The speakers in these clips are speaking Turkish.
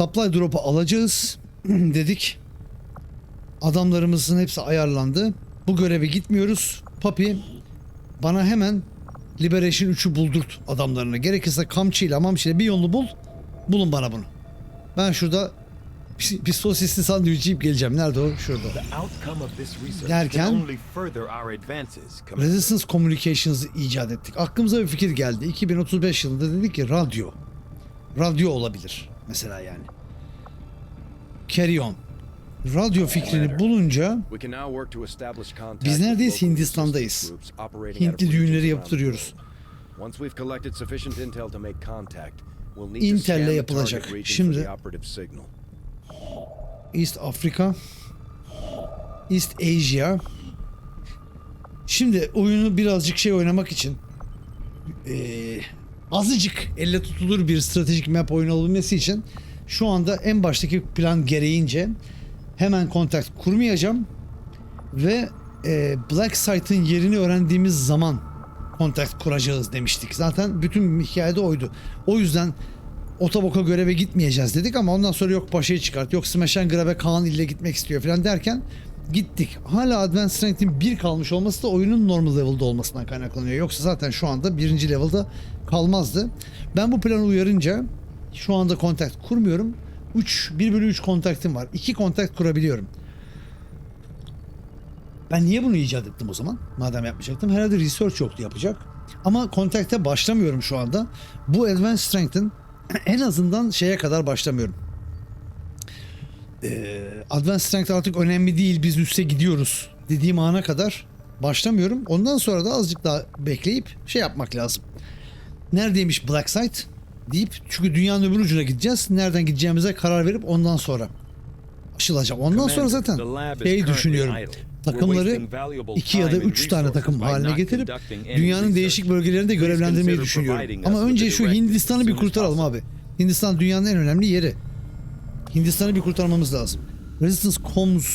Supply drop'u alacağız dedik. Adamlarımızın hepsi ayarlandı. Bu göreve gitmiyoruz. Papi bana hemen Liberation 3'ü buldurt adamlarını. Gerekirse kamçıyla mamçıyla bir yolunu bul. Bulun bana bunu. Ben şurada bir, bir sosisli sandviç yiyip geleceğim. Nerede o? Şurada. Derken-. Resistance Communications'ı icat ettik. Aklımıza bir fikir geldi. 2035 yılında dedik ki radyo. Radyo olabilir mesela yani. Carry on. Radyo fikrini bulunca Biz neredeyiz? Hindistan'dayız. Hintli düğünleri yaptırıyoruz. Intel'le yapılacak. Şimdi-. East Afrika, East Asia. Şimdi oyunu birazcık şey oynamak için eee, azıcık elle tutulur bir stratejik map oyunu olabilmesi için şu anda en baştaki plan gereğince hemen kontak kurmayacağım ve eee, Black Site'ın yerini öğrendiğimiz zaman kontak kuracağız demiştik. Zaten bütün hikayede oydu. O yüzden Otoboka göreve gitmeyeceğiz dedik ama ondan sonra yok Paşa'yı çıkart, yok Smash Grab'e Kaan ile gitmek istiyor falan derken gittik. Hala Advanced Strength'in 1 kalmış olması da oyunun normal level'da olmasından kaynaklanıyor. Yoksa zaten şu anda birinci level'da kalmazdı. Ben bu planı uyarınca şu anda kontakt kurmuyorum. 3, 1 bölü 3 kontaktim var. 2 kontakt kurabiliyorum. Ben niye bunu icat ettim o zaman? Madem yapmayacaktım. Herhalde research yoktu yapacak. Ama kontakte başlamıyorum şu anda. Bu Advanced Strength'in en azından şeye kadar başlamıyorum. Ee, Advanced Strength artık önemli değil biz üste gidiyoruz dediğim ana kadar başlamıyorum. Ondan sonra da azıcık daha bekleyip şey yapmak lazım. Neredeymiş Black Site deyip çünkü dünyanın öbür ucuna gideceğiz. Nereden gideceğimize karar verip ondan sonra aşılacak. Ondan sonra zaten şey düşünüyorum. Takımları iki ya da üç tane takım haline getirip dünyanın değişik bölgelerinde görevlendirmeyi düşünüyorum. Ama önce şu Hindistan'ı bir kurtaralım abi. Hindistan dünyanın en önemli yeri. Hindistan'ı bir kurtarmamız lazım. Resistance Comms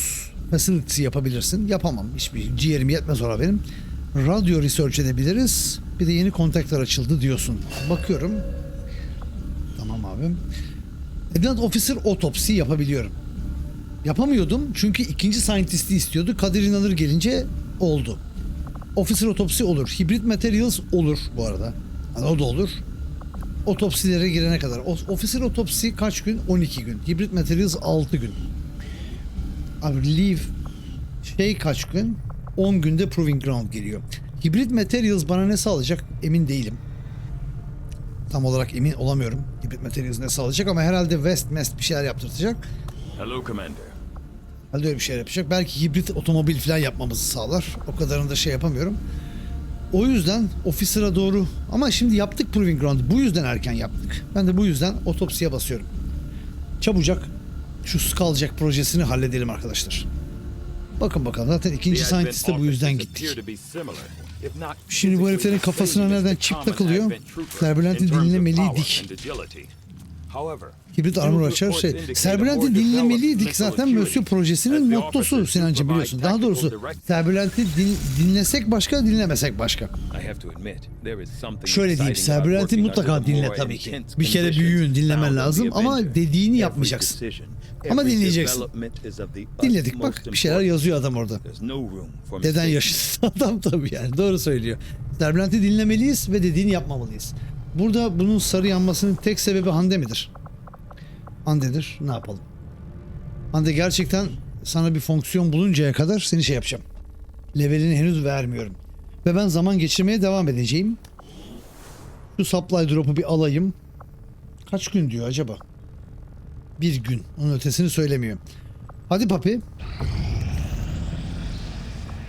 Facility yapabilirsin. Yapamam. Hiçbir ciğerim yetmez ona benim. Radyo research edebiliriz. Bir de yeni kontaklar açıldı diyorsun. Bakıyorum. Tamam abim. Advanced Officer Otopsi yapabiliyorum. Yapamıyordum çünkü ikinci scientist'i istiyordu. Kadir İnanır gelince oldu. Officer Otopsi olur. Hibrit Materials olur bu arada. Yani o da olur. Otopsilere girene kadar. O- Officer Otopsi kaç gün? 12 gün. Hibrit Materials 6 gün. Abi Leave şey kaç gün? 10 günde Proving Ground geliyor. Hibrit Materials bana ne sağlayacak emin değilim. Tam olarak emin olamıyorum. Hibrit Materials ne sağlayacak ama herhalde West Mest bir şeyler yaptırtacak. Hello, Commander. Herhalde öyle bir şey yapacak. Belki hibrit otomobil falan yapmamızı sağlar. O kadarını da şey yapamıyorum. O yüzden Officer'a doğru ama şimdi yaptık Proving Ground'u. Bu yüzden erken yaptık. Ben de bu yüzden otopsiye basıyorum. Çabucak şu Skulljack projesini halledelim arkadaşlar. Bakın bakalım zaten ikinci Advent scientist'e bu yüzden gittik. Şimdi bu heriflerin kafasına nereden çip takılıyor? Of dinlemeliydik. Hibrit armor açar şey. Serbülent'i dinlemeliydik zaten Mösyö projesinin mottosu Sinancı biliyorsun. Daha doğrusu. Serbülent'i din- dinlesek başka dinlemesek başka. Şöyle diyeyim Serbülent'i mutlaka dinle tabii ki. Bir kere büyüğün dinlemen lazım ama dediğini yapmayacaksın. Ama dinleyeceksin. Dinledik bak bir şeyler yazıyor adam orada. Deden yaşlı adam tabii yani doğru söylüyor. Serbülent'i dinlemeliyiz ve dediğini yapmamalıyız. Burada bunun sarı yanmasının tek sebebi Hande midir? Hande'dir. Ne yapalım? Hande gerçekten sana bir fonksiyon buluncaya kadar seni şey yapacağım. Levelini henüz vermiyorum. Ve ben zaman geçirmeye devam edeceğim. Şu supply drop'u bir alayım. Kaç gün diyor acaba? Bir gün. Onun ötesini söylemiyor. Hadi papi.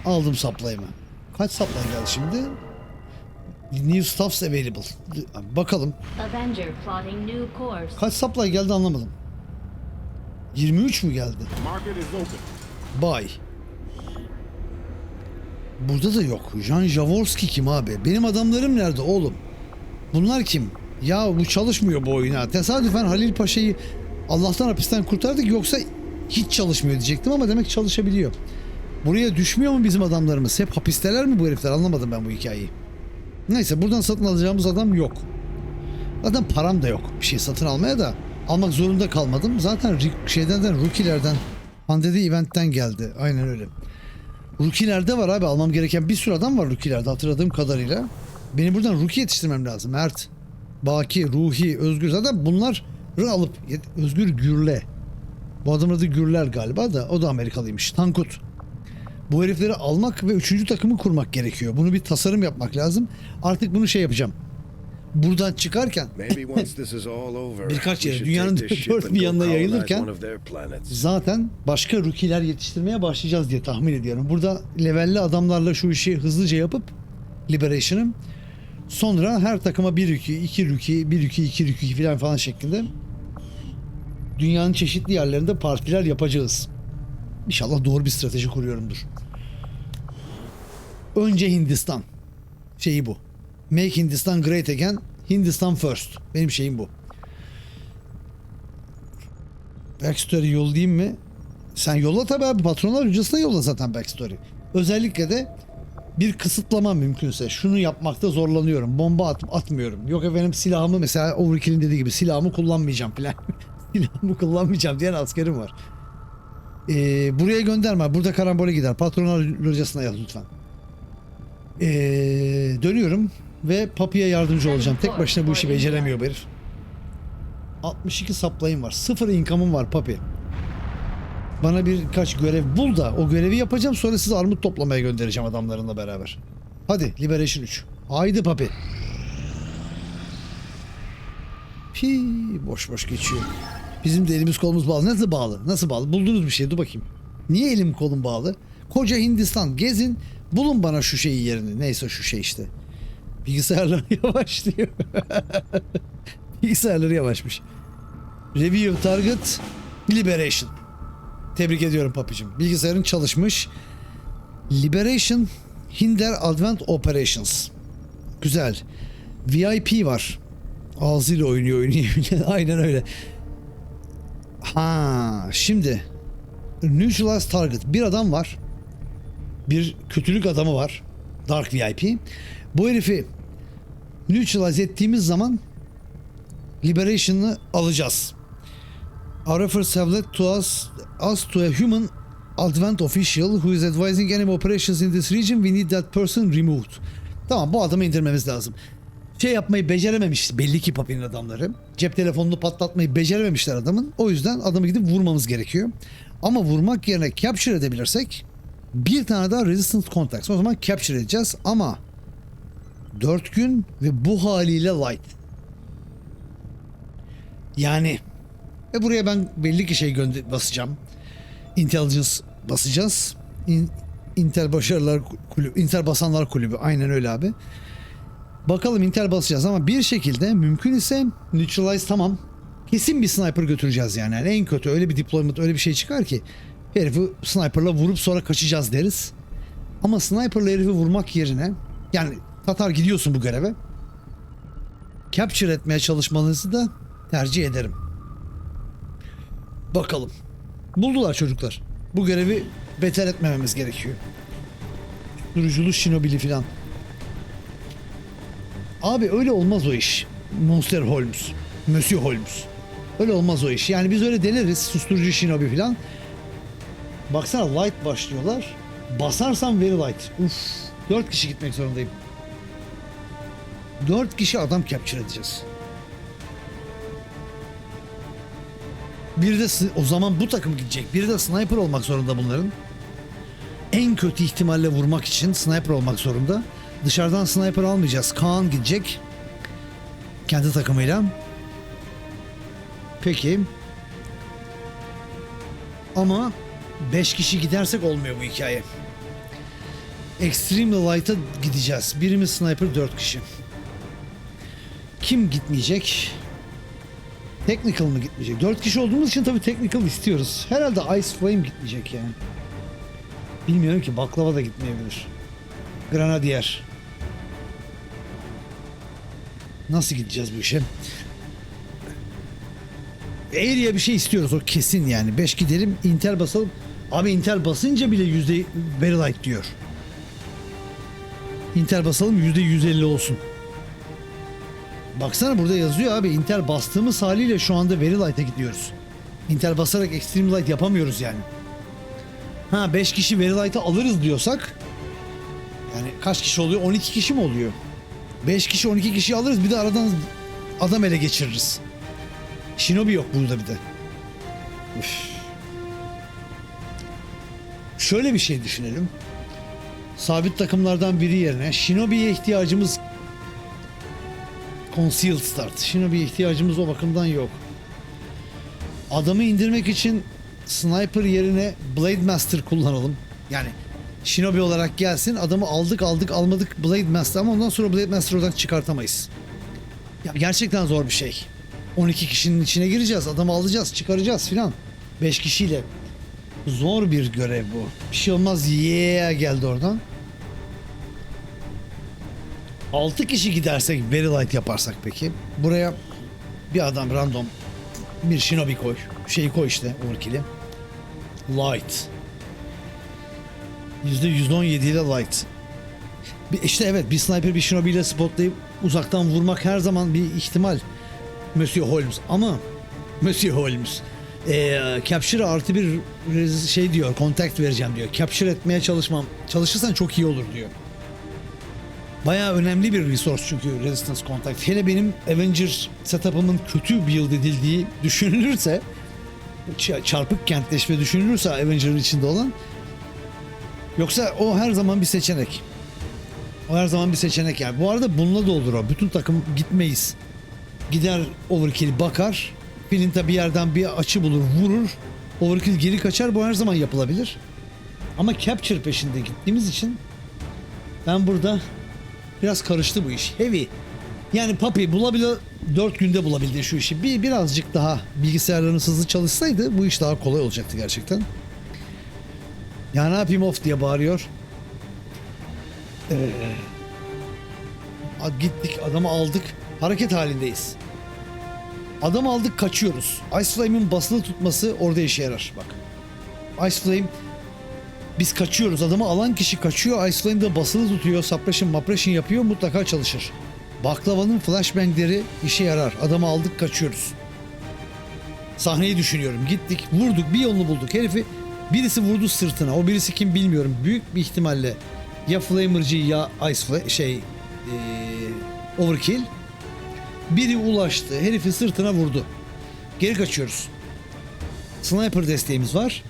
Aldım supply'ımı. Kaç supply geldi şimdi? New stuffs available. Bakalım. Avenger plotting new course. Kaç supply geldi anlamadım. 23 mü geldi? Market is open. Bay. Burada da yok. Jan Jaworski kim abi? Benim adamlarım nerede oğlum? Bunlar kim? Ya bu çalışmıyor bu oyun ha. Tesadüfen Halil Paşa'yı Allah'tan hapisten kurtardık yoksa hiç çalışmıyor diyecektim ama demek çalışabiliyor. Buraya düşmüyor mu bizim adamlarımız? Hep hapisteler mi bu herifler? Anlamadım ben bu hikayeyi. Neyse buradan satın alacağımız adam yok. Zaten param da yok. Bir şey satın almaya da Almak zorunda kalmadım. Zaten şeyden de rookie'lerden Hande'de eventten geldi. Aynen öyle. Rookie'lerde var abi. Almam gereken bir sürü adam var rookie'lerde hatırladığım kadarıyla. Benim buradan rookie yetiştirmem lazım. Mert, Baki, Ruhi, Özgür. Zaten bunları alıp Özgür Gürle. Bu adamın adı Gürler galiba da o da Amerikalıymış. Tankut. Bu herifleri almak ve üçüncü takımı kurmak gerekiyor. Bunu bir tasarım yapmak lazım. Artık bunu şey yapacağım. Buradan çıkarken Birkaç yere, dünyanın dört bir yanına yayılırken- zaten başka rookie'ler yetiştirmeye başlayacağız diye tahmin ediyorum. Burada levelli adamlarla şu işi hızlıca yapıp Liberation'ı sonra her takıma bir rookie, iki rookie, bir rookie, iki rookie falan falan şeklinde dünyanın çeşitli yerlerinde partiler yapacağız. İnşallah doğru bir strateji kuruyorumdur. Önce Hindistan. Şeyi bu. Make Hindistan great again. Hindistan first. Benim şeyim bu. Backstory yollayayım mı? Sen yolla tabii abi. Patronlar hücresine yolla zaten backstory. Özellikle de bir kısıtlama mümkünse. Şunu yapmakta zorlanıyorum. Bomba at, atmıyorum. Yok efendim silahımı mesela Overkill'in dediği gibi silahımı kullanmayacağım falan. silahımı kullanmayacağım diyen askerim var. Ee, buraya gönderme. Burada karambole gider. Patronlar locasına yaz lütfen. Ee, dönüyorum ve Papi'ye yardımcı olacağım. Tek başına bu işi beceremiyor bu herif. 62 saplayım var. Sıfır income'ım var papi. Bana birkaç görev bul da o görevi yapacağım sonra sizi armut toplamaya göndereceğim adamlarınla beraber. Hadi Liberation 3. Haydi papi. Pi boş boş geçiyor. Bizim de elimiz kolumuz bağlı. Nasıl bağlı? Nasıl bağlı? Buldunuz bir şey dur bakayım. Niye elim kolum bağlı? Koca Hindistan gezin bulun bana şu şeyi yerini. Neyse şu şey işte. Bilgisayarlar yavaş diyor. Bilgisayarları yavaşmış. Review target liberation. Tebrik ediyorum papicim. Bilgisayarın çalışmış. Liberation Hinder Advent Operations. Güzel. VIP var. Ağzıyla oynuyor oynuyor. Aynen öyle. Ha, şimdi Neutralize Target. Bir adam var. Bir kötülük adamı var. Dark VIP. Bu herifi neutralize ettiğimiz zaman Liberation'ı alacağız. Our efforts have to us, us to a human advent official who is advising enemy operations in this region. We need that person removed. Tamam bu adamı indirmemiz lazım. Şey yapmayı becerememiş belli ki Papi'nin adamları. Cep telefonunu patlatmayı becerememişler adamın. O yüzden adamı gidip vurmamız gerekiyor. Ama vurmak yerine capture edebilirsek bir tane daha resistance contacts. O zaman capture edeceğiz ama 4 gün ve bu haliyle light. Yani ve buraya ben belli ki şey gönder basacağım. Intelligence basacağız. In- Intel Başarılar Kulübü, Intel Basanlar Kulübü. Aynen öyle abi. Bakalım Intel basacağız ama bir şekilde mümkün ise neutralize tamam. Kesin bir sniper götüreceğiz yani. yani en kötü öyle bir deployment öyle bir şey çıkar ki herifi sniperla vurup sonra kaçacağız deriz. Ama sniperla herifi vurmak yerine yani Tatar gidiyorsun bu göreve. Capture etmeye çalışmanızı da tercih ederim. Bakalım. Buldular çocuklar. Bu görevi beter etmememiz gerekiyor. Duruculu Shinobili filan. Abi öyle olmaz o iş. Monster Holmes. Monsieur Holmes. Öyle olmaz o iş. Yani biz öyle deneriz. Susturucu Shinobi filan. Baksana light başlıyorlar. Basarsam very light. Uf. Dört kişi gitmek zorundayım. Dört kişi adam capture edeceğiz. Bir de o zaman bu takım gidecek. Biri de sniper olmak zorunda bunların. En kötü ihtimalle vurmak için sniper olmak zorunda. Dışarıdan sniper almayacağız. Kaan gidecek. Kendi takımıyla. Peki. Ama 5 kişi gidersek olmuyor bu hikaye. Extreme Light'a gideceğiz. Birimiz sniper 4 kişi. Kim gitmeyecek? Technical mı gitmeyecek? 4 kişi olduğumuz için tabii technical istiyoruz. Herhalde Ice Flame gitmeyecek yani. Bilmiyorum ki baklava da gitmeyebilir. Granadier. Nasıl gideceğiz bu işe? Air'ye bir şey istiyoruz o kesin yani. 5 gidelim Intel basalım. Abi Intel basınca bile yüzde very light diyor. Intel basalım yüzde 150 olsun. Baksana burada yazıyor abi. Intel bastığımız haliyle şu anda Very Light'a gidiyoruz. Intel basarak Extreme Light yapamıyoruz yani. Ha 5 kişi Very Light'ı alırız diyorsak yani kaç kişi oluyor? 12 kişi mi oluyor? 5 kişi 12 kişi alırız bir de aradan adam ele geçiririz. Shinobi yok burada bir de. Üf. Şöyle bir şey düşünelim. Sabit takımlardan biri yerine Shinobi'ye ihtiyacımız Concealed Start. Shinobi'ye ihtiyacımız o bakımdan yok. Adamı indirmek için Sniper yerine Blade Master kullanalım. Yani Shinobi olarak gelsin adamı aldık aldık almadık Blade Master ama ondan sonra Blade Master oradan çıkartamayız. Ya gerçekten zor bir şey. 12 kişinin içine gireceğiz adamı alacağız çıkaracağız filan. 5 kişiyle. Zor bir görev bu. Bir şey olmaz yeah geldi oradan. 6 kişi gidersek very light yaparsak peki buraya bir adam random bir shinobi koy. Şeyi koy işte overkill'i. Light. %117 ile light. Bir, işte evet bir sniper bir shinobi ile spotlayıp uzaktan vurmak her zaman bir ihtimal. Monsieur Holmes ama Monsieur Holmes ee, capture artı bir şey diyor contact vereceğim diyor. Capture etmeye çalışmam. Çalışırsan çok iyi olur diyor. Bayağı önemli bir resource çünkü Resistance Contact. Hele benim Avenger setup'ımın kötü build edildiği düşünülürse çarpık kentleşme düşünülürse Avenger'ın içinde olan yoksa o her zaman bir seçenek. O her zaman bir seçenek yani. Bu arada bununla da olur o. Bütün takım gitmeyiz. Gider overkill bakar. Filinta bir yerden bir açı bulur vurur. Overkill geri kaçar. Bu her zaman yapılabilir. Ama capture peşinde gittiğimiz için ben burada biraz karıştı bu iş. Heavy. Yani Papi bulabile 4 günde bulabildi şu işi. Bir birazcık daha bilgisayarlarınız hızlı çalışsaydı bu iş daha kolay olacaktı gerçekten. Ya ne yapayım of diye bağırıyor. Ee, gittik adamı aldık. Hareket halindeyiz. Adamı aldık kaçıyoruz. Ice Flame'in basılı tutması orada işe yarar bak. Ice Flame biz kaçıyoruz. Adamı alan kişi kaçıyor. Ice Flame de basılı tutuyor. Suppression, mapression yapıyor. Mutlaka çalışır. Baklavanın flashbangleri işe yarar. Adamı aldık kaçıyoruz. Sahneyi düşünüyorum. Gittik, vurduk, bir yolunu bulduk. Herifi birisi vurdu sırtına. O birisi kim bilmiyorum. Büyük bir ihtimalle ya Flamer'cı ya Ice Fla- şey eee, Overkill. Biri ulaştı. Herifi sırtına vurdu. Geri kaçıyoruz. Sniper desteğimiz var.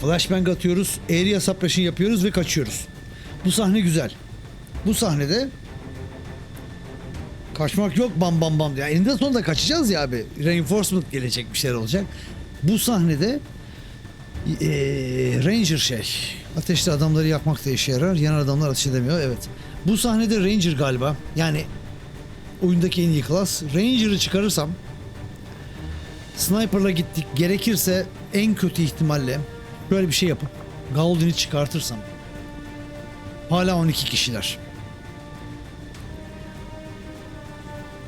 Flashbang atıyoruz. Area suppression yapıyoruz ve kaçıyoruz. Bu sahne güzel. Bu sahnede kaçmak yok bam bam bam. Ya eninde sonunda kaçacağız ya abi. Reinforcement gelecek bir şeyler olacak. Bu sahnede eee, Ranger şey. Ateşli adamları yakmak da işe yarar. Yan adamlar ateş edemiyor. Evet. Bu sahnede Ranger galiba. Yani oyundaki en iyi klas. Ranger'ı çıkarırsam Sniper'la gittik. Gerekirse en kötü ihtimalle böyle bir şey yapıp Gaudin'i çıkartırsam hala 12 kişiler.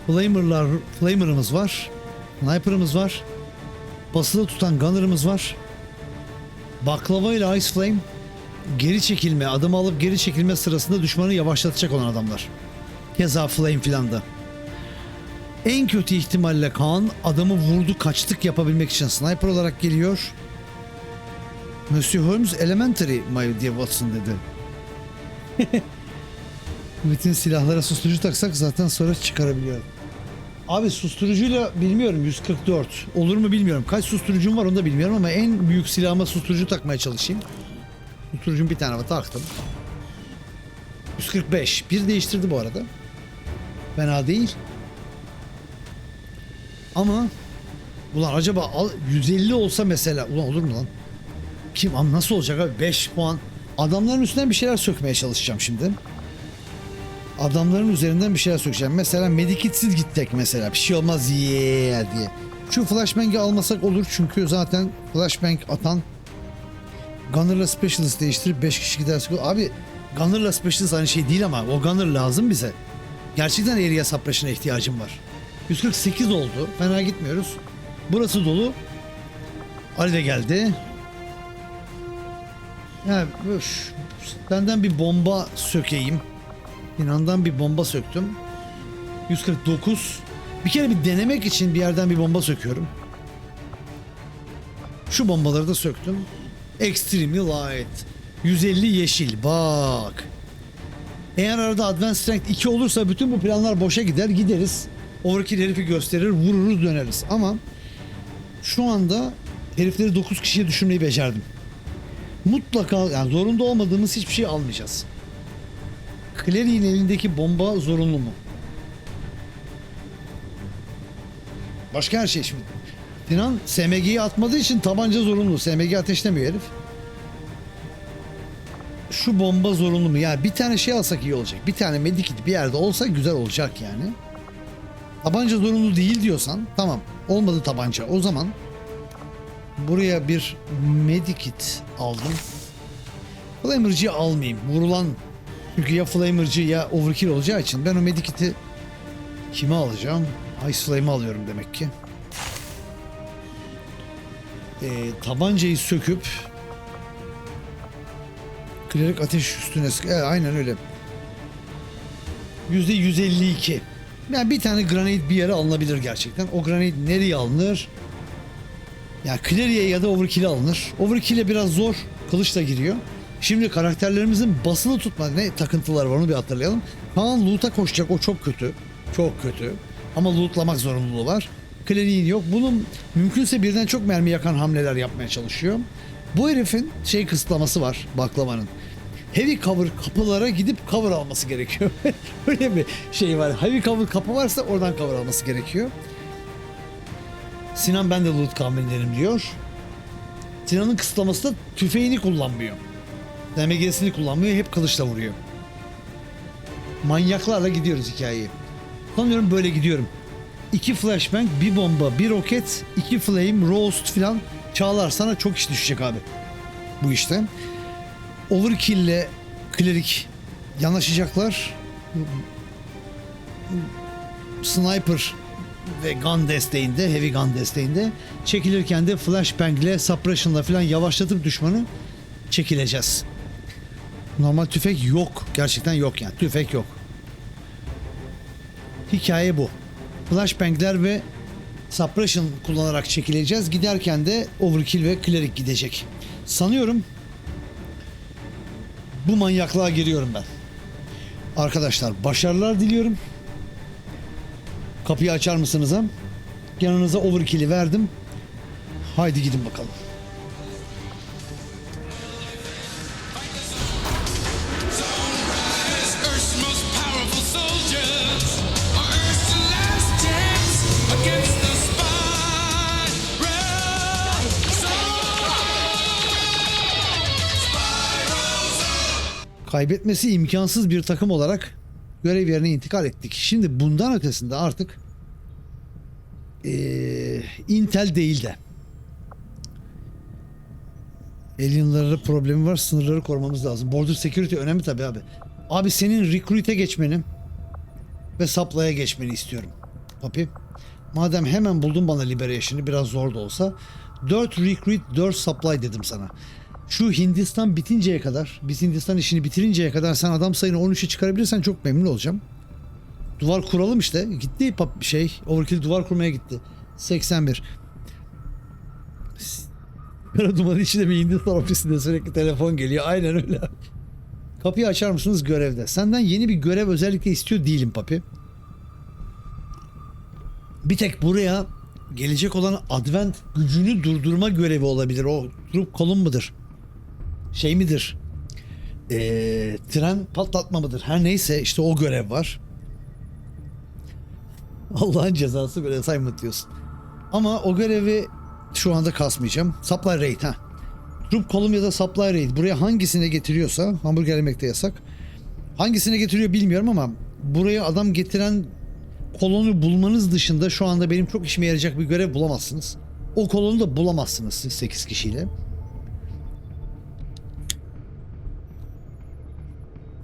Flamer'lar, Flamer'ımız var. Sniper'ımız var. Basılı tutan Gunner'ımız var. Baklava ile Ice Flame geri çekilme, adımı alıp geri çekilme sırasında düşmanı yavaşlatacak olan adamlar. Keza Flame filan da. En kötü ihtimalle Kaan adamı vurdu kaçtık yapabilmek için sniper olarak geliyor. Monsieur Holmes elementary my dear Watson dedi. Bütün silahlara susturucu taksak zaten sonra çıkarabiliyorum. Abi susturucuyla bilmiyorum 144. Olur mu bilmiyorum. Kaç susturucum var onu da bilmiyorum ama en büyük silahıma susturucu takmaya çalışayım. Susturucum bir tane var taktım. 145. Bir değiştirdi bu arada. Fena değil. Ama ulan acaba al- 150 olsa mesela ulan olur mu lan? Kim am nasıl olacak abi 5 puan. Adamların üstünden bir şeyler sökmeye çalışacağım şimdi. Adamların üzerinden bir şeyler sökeceğim. Mesela medikitsiz gittik mesela. Bir şey olmaz yeah diye. Şu flashbang'i almasak olur çünkü zaten flashbang atan Gunner'la Specialist değiştirip 5 kişi gidersek abi Gunner'la Specialist aynı şey değil ama o Gunner lazım bize. Gerçekten area suppression'a ihtiyacım var. 148 oldu. Fena gitmiyoruz. Burası dolu. Ali de geldi. Ya öf, senden bir bomba sökeyim. İnandan bir bomba söktüm. 149. Bir kere bir denemek için bir yerden bir bomba söküyorum. Şu bombaları da söktüm. Extremely light. 150 yeşil. Bak. Eğer arada Advanced Strength 2 olursa bütün bu planlar boşa gider. Gideriz. Overkill herifi gösterir. Vururuz döneriz. Ama şu anda herifleri 9 kişiye düşürmeyi becerdim. Mutlaka yani zorunda olmadığımız hiçbir şey almayacağız. Clary'in elindeki bomba zorunlu mu? Başka her şey şimdi. Sinan SMG'yi atmadığı için tabanca zorunlu. SMG ateşlemiyor herif. Şu bomba zorunlu mu? Yani bir tane şey alsak iyi olacak. Bir tane medikit bir yerde olsa güzel olacak yani. Tabanca zorunlu değil diyorsan tamam. Olmadı tabanca. O zaman buraya bir medikit aldım. Flamer'cıyı almayayım. Vurulan çünkü ya Flamer'cı ya Overkill olacağı için ben o medikiti kime alacağım? Ice Flame'i alıyorum demek ki. Ee, tabancayı söküp Klerik ateş üstüne sık. Evet, aynen öyle. Yüzde 152. Yani bir tane granit bir yere alınabilir gerçekten. O granit nereye alınır? Yani Cleary'e ya da Overkill'e alınır. Overkill'e biraz zor. Kılıçla giriyor. Şimdi karakterlerimizin basılı tutma ne takıntıları var onu bir hatırlayalım. Kaan loot'a koşacak o çok kötü. Çok kötü. Ama lootlamak zorunluluğu var. Clary'in yok. Bunun mümkünse birden çok mermi yakan hamleler yapmaya çalışıyor. Bu herifin şey kısıtlaması var baklavanın. Heavy cover kapılara gidip cover alması gerekiyor. Öyle bir şey var. Heavy cover kapı varsa oradan cover alması gerekiyor. Sinan ben de loot kamillerim diyor. Sinan'ın kısıtlaması da tüfeğini kullanmıyor. DMG'sini kullanmıyor. Hep kılıçla vuruyor. Manyaklarla gidiyoruz hikayeyi. Sanıyorum böyle gidiyorum. İki flashbang, bir bomba, bir roket, iki flame, roast filan çağlar sana çok iş düşecek abi. Bu işte. Overkill'le Cleric yanaşacaklar. Sniper ve gun desteğinde, heavy gun desteğinde çekilirken de flashbang'le, suppression'la falan yavaşlatıp düşmanı çekileceğiz. Normal tüfek yok. Gerçekten yok yani. Tüfek yok. Hikaye bu. Flashbang'ler ve suppression kullanarak çekileceğiz. Giderken de overkill ve cleric gidecek. Sanıyorum bu manyaklığa giriyorum ben. Arkadaşlar başarılar diliyorum. Kapıyı açar mısınız ha? Yanınıza overkill'i verdim. Haydi gidin bakalım. Kaybetmesi imkansız bir takım olarak görev yerine intikal ettik. Şimdi bundan ötesinde artık eee, Intel değil de Alien'lara problemi var. Sınırları korumamız lazım. Border security önemli tabii abi. Abi senin recruit'e geçmeni ve supply'a geçmeni istiyorum. Papi. Madem hemen buldun bana liberation'ı biraz zor da olsa 4 recruit 4 supply dedim sana. Şu Hindistan bitinceye kadar, biz Hindistan işini bitirinceye kadar sen adam sayını 13'e çıkarabilirsen çok memnun olacağım. Duvar kuralım işte. Gitti şey, Overkill duvar kurmaya gitti. 81. Kara dumanın içinde bir Hindistan ofisinde sürekli telefon geliyor. Aynen öyle. Kapıyı açar mısınız görevde? Senden yeni bir görev özellikle istiyor değilim papi. Bir tek buraya gelecek olan Advent gücünü durdurma görevi olabilir. O durup kolun mudur? Şey midir? Ee, tren patlatma mıdır? Her neyse işte o görev var. Allah'ın cezası böyle assignment diyorsun. Ama o görevi şu anda kasmayacağım. Supply rate ha. Troop kolum ya da supply rate. Buraya hangisine getiriyorsa hamburger yemekte yasak. Hangisine getiriyor bilmiyorum ama buraya adam getiren kolonu bulmanız dışında şu anda benim çok işime yarayacak bir görev bulamazsınız. O kolonu da bulamazsınız siz 8 kişiyle.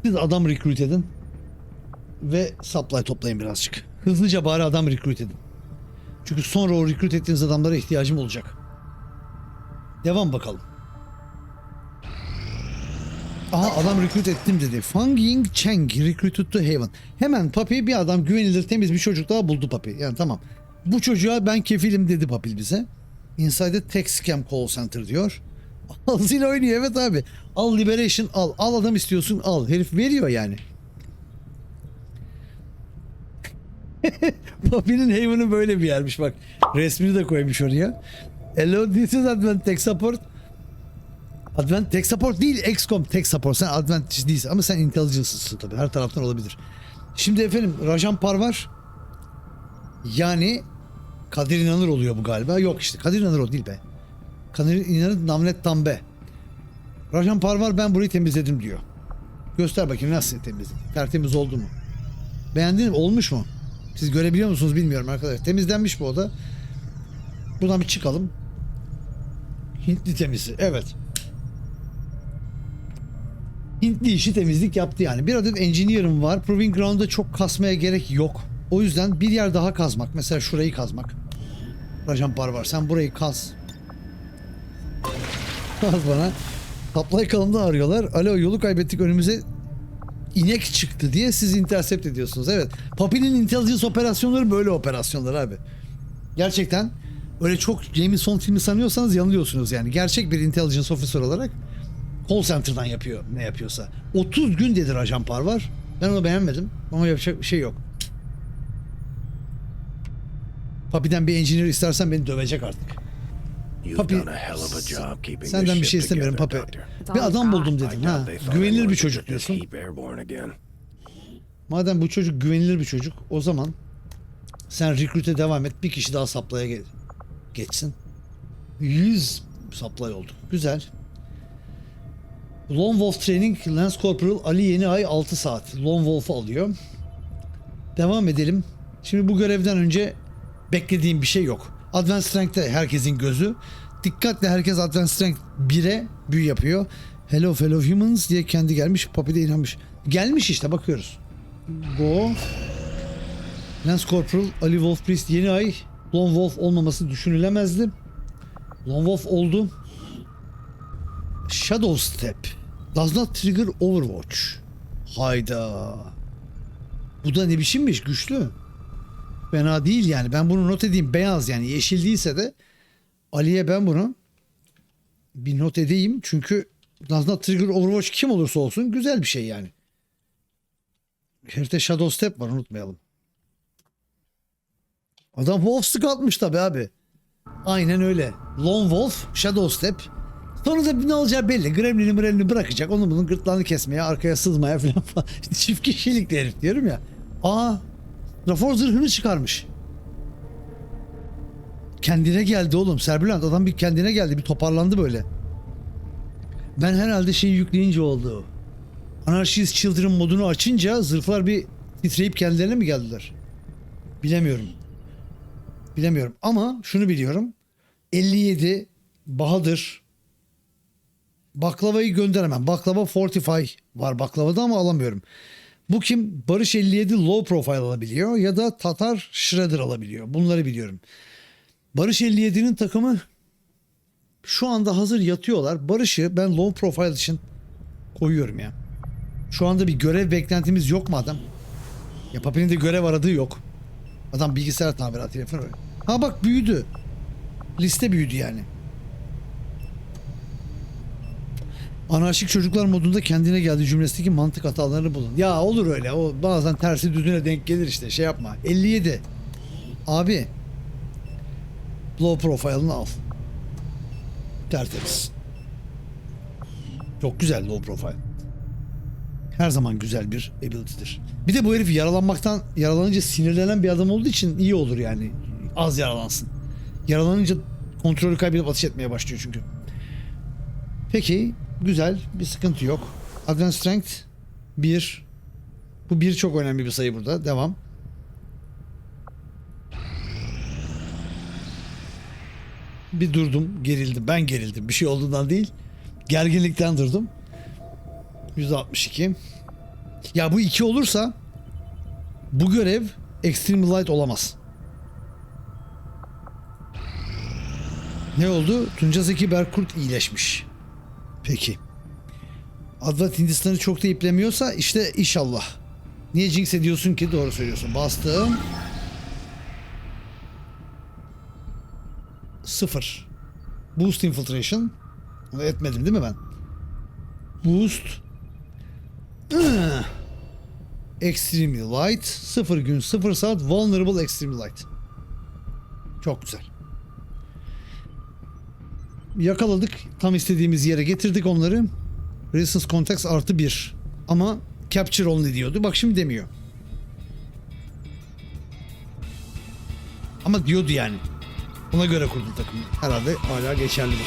Siz adam recruit edin ve supply toplayın birazcık. Hızlıca bari adam recruit edin. Çünkü sonra o recruit ettiğiniz adamlara ihtiyacım olacak. Devam bakalım. Aha adam recruit ettim dedi. Fang Ying Cheng recruited to Haven. Hemen Papi bir adam güvenilir temiz bir çocuk daha buldu Papi. Yani tamam. Bu çocuğa ben kefilim dedi Papil bize. Inside a tech scam call center diyor. Ağzıyla oynuyor evet abi. Al liberation al. Al adam istiyorsun al. Herif veriyor yani. Papi'nin Haven'ı böyle bir yermiş bak. Resmini de koymuş oraya. Hello this is Advent Tech Support. Advent Tech Support değil XCOM Tech Support. Sen Advent değilsin ama sen Intelligence'sın tabii. Her taraftan olabilir. Şimdi efendim Rajan Parvar yani Kadir İnanır oluyor bu galiba. Yok işte Kadir İnanır o değil be. Kadir İnanır Namlet Tambe. Rajan Parvar ben burayı temizledim diyor. Göster bakayım nasıl temizledin. Tertemiz oldu mu? Beğendin mi? Olmuş mu? Siz görebiliyor musunuz bilmiyorum arkadaşlar. Temizlenmiş bu oda. Buradan bir çıkalım. Hintli temizi. Evet. Hintli işi temizlik yaptı yani. Bir adet engineer'ım var. Proving Ground'da çok kasmaya gerek yok. O yüzden bir yer daha kazmak. Mesela şurayı kazmak. Rajan var. Sen burayı kaz. Bana. Supply kalımda arıyorlar. Alo yolu kaybettik önümüze inek çıktı diye siz intercept ediyorsunuz. Evet. Papi'nin intelligence operasyonları böyle operasyonlar abi. Gerçekten öyle çok James Bond filmi sanıyorsanız yanılıyorsunuz yani. Gerçek bir intelligence officer olarak call center'dan yapıyor ne yapıyorsa. 30 gün dedi Rajan Parvar. Ben onu beğenmedim ama yapacak bir şey yok. Papi'den bir engineer istersen beni dövecek artık. You've Papi, done a hell of a job keeping this Senden bir şey istemiyorum together, Papi. Bir adam buldum doubt ha. Güvenilir bir çocuk diyorsun. heap airborne again. Madem bu çocuk güvenilir bir çocuk o zaman sen recruit'e devam et. Bir kişi daha saplaya ge- geçsin. 100 supply oldu. Güzel. Lone Wolf Training Lance Corporal Ali Yeni Ay 6 saat. Lone Wolf'u alıyor. Devam edelim. Şimdi bu görevden önce beklediğim bir şey yok. Advanced Strength'te herkesin gözü. Dikkatle herkes Advanced Strength 1'e büyü yapıyor. Hello fellow humans diye kendi gelmiş. Papi de inanmış. Gelmiş işte bakıyoruz. Go. Lance Corporal, Ali Wolf Priest yeni ay. Lone Wolf olmaması düşünülemezdi. Lone Wolf oldu. Shadow Step. Does not trigger Overwatch. Hayda. Bu da ne biçimmiş güçlü. Fena değil yani. Ben bunu not edeyim. Beyaz yani. Yeşil değilse de Ali'ye ben bunu bir not edeyim. Çünkü not trigger Overwatch kim olursa olsun güzel bir şey yani. Herifte Shadow Step var unutmayalım. Adam Wolf Scout'muş tabi abi. Aynen öyle. Lone Wolf, Shadow Step. Sonra da ne olacağı belli. Gremlin'i Gremlin'i bırakacak. Onu bunun gırtlağını kesmeye, arkaya sızmaya falan. Çift kişilikli herif diyorum ya. Aa, Rafor zırhını çıkarmış. Kendine geldi oğlum. Serbülent adam bir kendine geldi. Bir toparlandı böyle. Ben herhalde şeyi yükleyince oldu. Anarchist Children modunu açınca zırhlar bir titreyip kendilerine mi geldiler? Bilemiyorum. Bilemiyorum ama şunu biliyorum. 57 Bahadır Baklavayı gönderemem. Baklava Fortify var baklavada ama alamıyorum. Bu kim? Barış 57 low profile alabiliyor ya da Tatar Shredder alabiliyor. Bunları biliyorum. Barış 57'nin takımı şu anda hazır yatıyorlar. Barış'ı ben low profile için koyuyorum ya. Şu anda bir görev beklentimiz yok madem. Ya Papi'nin de görev aradığı yok. Adam bilgisayar tamiratı yapıyor. Ha bak büyüdü. Liste büyüdü yani. Anarşik çocuklar modunda kendine geldiği cümlesindeki mantık hatalarını bulun. Ya olur öyle. O bazen tersi düzüne denk gelir işte. Şey yapma. 57. Abi. Low profile'ını al. Tertemiz. Çok güzel low profile. Her zaman güzel bir ability'dir. Bir de bu herif yaralanmaktan yaralanınca sinirlenen bir adam olduğu için iyi olur yani. Az yaralansın. Yaralanınca kontrolü kaybedip ateş etmeye başlıyor çünkü. Peki güzel bir sıkıntı yok. Advanced Strength 1. Bu bir çok önemli bir sayı burada. Devam. Bir durdum, gerildim. Ben gerildim. Bir şey olduğundan değil. Gerginlikten durdum. 162. Ya bu 2 olursa bu görev Extreme Light olamaz. Ne oldu? Tunca Zeki Berkurt iyileşmiş. Peki. Advat Hindistan'ı çok da iplemiyorsa işte inşallah. Niye jinx ediyorsun ki? Doğru söylüyorsun. Bastım. Sıfır. Boost Infiltration. Onu etmedim değil mi ben? Boost. Extremely Light. Sıfır gün, sıfır saat. Vulnerable Extremely Light. Çok güzel. Yakaladık. Tam istediğimiz yere getirdik onları. Resistance Context artı bir. Ama Capture Only diyordu. Bak şimdi demiyor. Ama diyordu yani. Buna göre kurdum takımı. Herhalde hala geçerlidir.